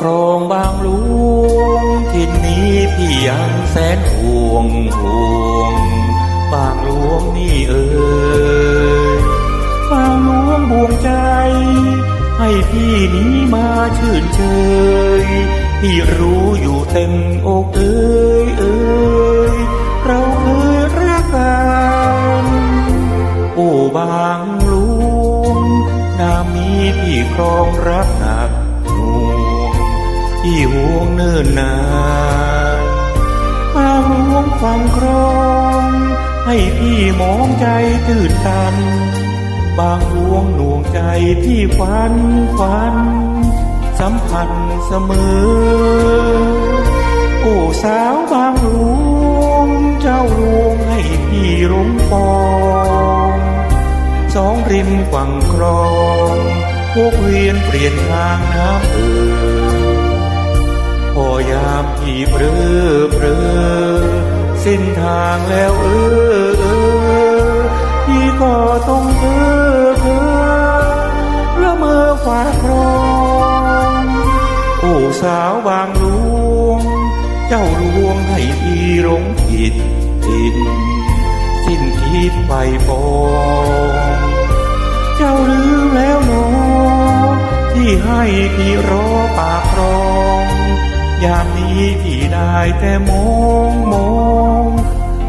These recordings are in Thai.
ครองบางหลวงทินนี้พี่ยังแสนห่วงห่วง บางหลวงนี่เอ่ยบางหลวงบวงใจ ให้พี่นี้มาชื่นเชยพี่รู้อยู่เต็มอกเอ้ยเอ้ยเราเคยรักกันโอ้บางหลวงนามีพี่ครองรักหนัก พี่ห่วงเนิ่นนานบาหวงความครองให้พี่มองใจตื่นตัน บางหลวงหน่วงใจพี่ฝันฝัน สัมพันธ์เสมอ โอ้สาวบางหลวงเจ้าหลวงให้พี่ร่มปองสองริมฝั่งคลองพวกเวียนเปลี่ยนทางน้ำเอ่อ พอยามพี่เปรอเปรอเส้นทางแล้วเออเออพี่ก็ต้องเพ้อเพ้อละเมอฝาครองโอ้สาวบางลวง เจ้าลวงให้พี่หลงผิดผิดสิ้นคิดไปปองเจ้าลืมแล้วหนอที่ให้พี่รอปากรอง ยามนี้พี่ได้แต่มองมอง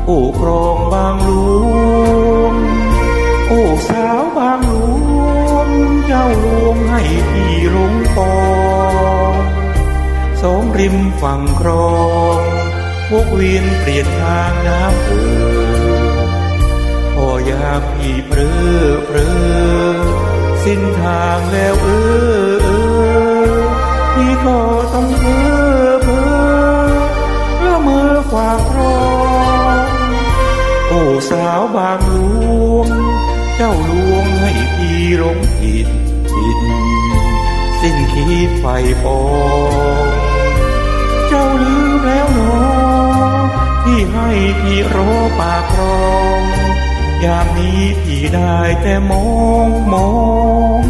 โอ้ครองบางหลวงโอ้สาวบางหลวงเจ้าลวงให้พี่หลงปองสองริมฝั่งคลองพวกเวียนเปลี่ยนทางน้ำเออพอยามพี่เปรอเปรอสิ้นทางแล้วเออ สาวบางหลวง เจ้าลวงให้พี่หลงผิดผิดสิ้นคิดไฟปองเจ้าลืมแล้วหนอที่ให้พี่รอปากรอง ยามนี้พี่ได้แต่มองมอง